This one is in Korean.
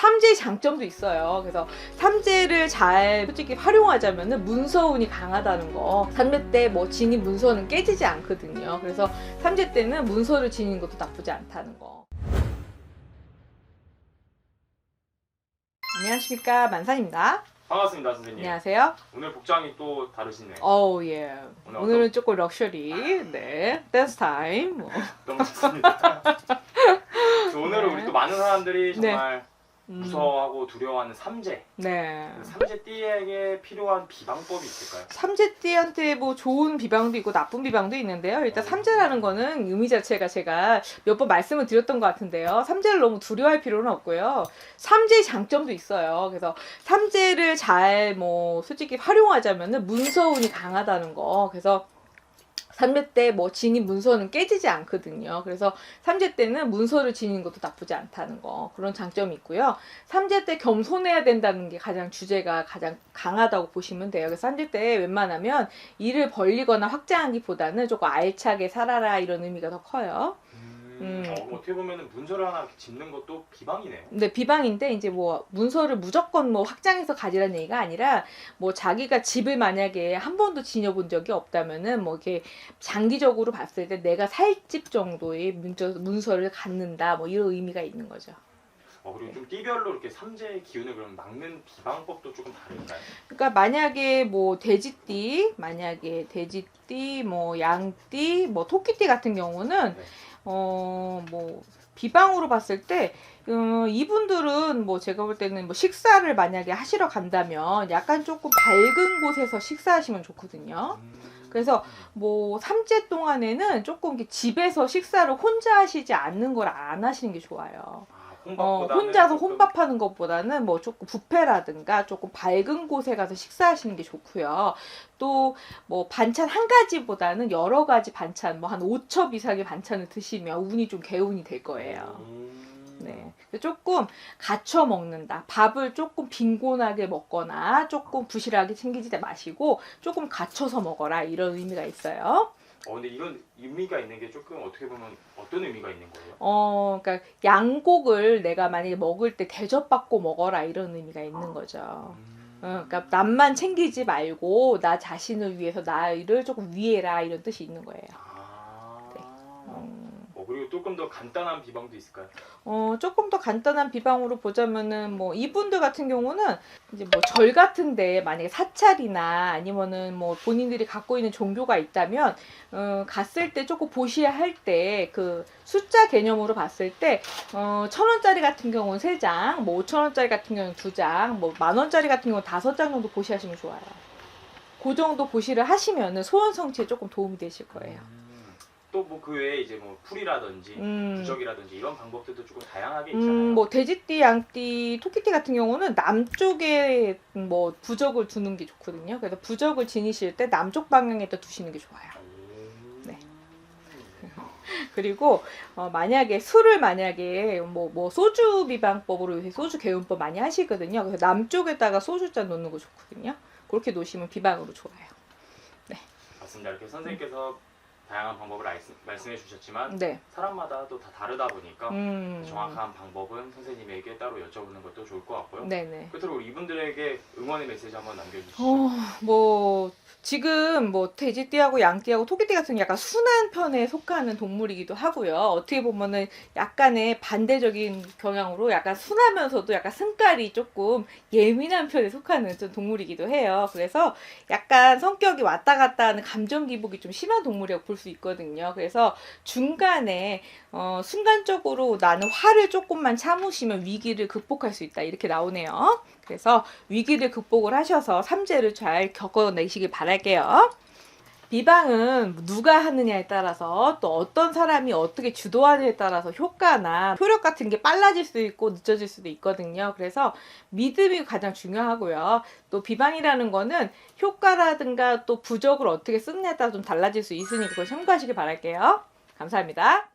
삼재의 장점도 있어요. 그래서 삼재를 잘 솔직히 활용하자면은 문서운이 강하다는 거. 삼재 때 뭐 지닌 문서는 깨지지 않거든요. 그래서 삼재 때는 문서를 지니는 것도 나쁘지 않다는 거. 안녕하십니까 만산입니다. 반갑습니다 선생님 안녕하세요. 오늘 복장이 또 다르시네요 어우 예. 오늘 오늘은 조금 럭셔리. 네. 댄스 타임. 뭐. 너무 좋습니다 그래서 오늘은 네. 우리 또 많은 사람들이 네. 정말 음, 무서워하고 두려워하는 삼재 네. 그 삼재띠에게 필요한 비방법이 있을까요? 삼재띠한테 뭐 좋은 비방도 있고 나쁜 비방도 있는데요. 일단 삼재라는 거는 의미 자체가 제가 몇 번 말씀을 드렸던 것 같은데요. 삼재를 너무 두려워할 필요는 없고요. 삼재의 장점도 있어요. 그래서 삼재를 잘 뭐 솔직히 활용하자면은 문서운이 강하다는 거. 그래서 삼재 때뭐 지닌 문서는 깨지지 않거든요. 그래서 삼재 때는 문서를 지니는 것도 나쁘지 않다는 거 그런 장점이 있고요. 삼재 때 겸손해야 된다는 게 가장 주제가 가장 강하다고 보시면 돼요. 그래서 삼재 때 웬만하면 일을 벌리거나 확장하기보다는 조금 알차게 살아라 이런 의미가 더 커요. 음. 어, 그럼 어떻게 보면 문서를 하나 짓는 것도 비방이네요 근데 비방인데 이제 뭐 문서를 무조건 뭐 확장해서 가지라는 얘기가 아니라 뭐 자기가 집을 만약에 한 번도 지녀본 적이 없다면은 뭐 이렇게 장기적으로 봤을 때 내가 살 집 정도의 문서, 문서를 갖는다 뭐 이런 의미가 있는 거죠. 어, 그리고 좀 띠별로 이렇게 삼재의 기운을 그럼 막는 비방법도 조금 다를까요? 그러니까 만약에 뭐 돼지띠, 만약에 돼지띠, 뭐 양띠, 뭐 토끼띠 같은 경우는 네. 어 뭐 비방으로 봤을 때 어, 이분들은 뭐 제가 볼 때는 뭐 식사를 만약에 하시러 간다면 약간 조금 밝은 곳에서 식사하시면 좋거든요. 음. 그래서 뭐 삼재 동안에는 조금 집에서 식사를 혼자 하시지 않는 걸 안 하시는 게 좋아요. 아, 어, 혼자서 혼밥하는 것보다는 뭐 조금 뷔페라든가 조금 밝은 곳에 가서 식사하시는 게 좋고요. 또 뭐 반찬 한 가지보다는 여러 가지 반찬, 뭐 한 5첩 이상의 반찬을 드시면 운이 좀 개운이 될 거예요. 음. 네. 조금 갖춰 먹는다. 밥을 조금 빈곤하게 먹거나 조금 부실하게 챙기지 마시고 조금 갖춰서 먹어라. 이런 의미가 있어요. 어 근데 이건 의미가 있는 게 조금 어떻게 보면 어떤 의미가 있는 거예요? 어, 그러니까 양곡을 내가 만약에 먹을 때 대접받고 먹어라 이런 의미가 있는 거죠. 음. 어, 그러니까 남만 챙기지 말고 나 자신을 위해서 나를 조금 위해라 이런 뜻이 있는 거예요. 아. 네. 음, 어, 그리고 조금 더 간단한 비방도 있을까요? 어, 조금 더 간단한 비방으로 보자면은 뭐 이분들 같은 경우는 이제 뭐 절 같은데 만약에 사찰이나 아니면은 뭐 본인들이 갖고 있는 종교가 있다면 어, 갔을 때 조금 보셔야 할 때 그 숫자 개념으로 봤을 때 어, 천 원짜리 같은 경우는 세 장, 뭐 오천 원짜리 같은 경우는 두 장, 뭐 만 원짜리 같은 경우는 다섯 장 정도 보시하시면 좋아요. 그 정도 보시를 하시면은 소원 성취에 조금 도움이 되실 거예요. 또 뭐 그 외에 이제 뭐 풀이라든지 음. 부적이라든지 이런 방법들도 조금 다양하게 있잖아요. 음, 뭐 돼지띠, 양띠, 토끼띠 같은 경우는 남쪽에 뭐 부적을 두는 게 좋거든요. 그래서 부적을 지니실 때 남쪽 방향에다 두시는 게 좋아요. 음. 네. 그리고 어, 만약에 술을 만약에 뭐, 뭐 소주 비방법으로 요새 소주 개운법 많이 하시거든요. 그래서 남쪽에다가 소주잔 놓는 거 좋거든요. 그렇게 놓으시면 비방으로 좋아요. 맞습니다. 이렇게 선생님께서 다양한 방법을 말씀해 주셨지만 네. 사람마다 또 다 다르다 보니까 음. 정확한 방법은 선생님에게 따로 여쭤보는 것도 좋을 것 같고요. 네네. 끝으로 이분들에게 응원의 메시지 한번 남겨주시죠. 어, 뭐 지금 뭐 돼지띠하고 양띠하고 토끼띠 같은 약간 순한 편에 속하는 동물이기도 하고요. 어떻게 보면은 약간의 반대적인 경향으로 약간 순하면서도 약간 승깔이 조금 예민한 편에 속하는 좀 동물이기도 해요. 그래서 약간 성격이 왔다 갔다 하는 감정 기복이 좀 심한 동물이라고 볼수 있거든요. 그래서 중간에 어, 순간적으로 나는 화를 조금만 참으시면 위기를 극복할 수 있다. 이렇게 나오네요. 그래서 위기를 극복을 하셔서 삼재를 잘 겪어내시길 바랄게요. 비방은 누가 하느냐에 따라서 또 어떤 사람이 어떻게 주도하느냐에 따라서 효과나 효력 같은 게 빨라질 수도 있고 늦어질 수도 있거든요. 그래서 믿음이 가장 중요하고요. 또 비방이라는 거는 효과라든가 또 부적을 어떻게 쓰느냐에 따라 좀 달라질 수 있으니 그걸 참고하시길 바랄게요. 감사합니다.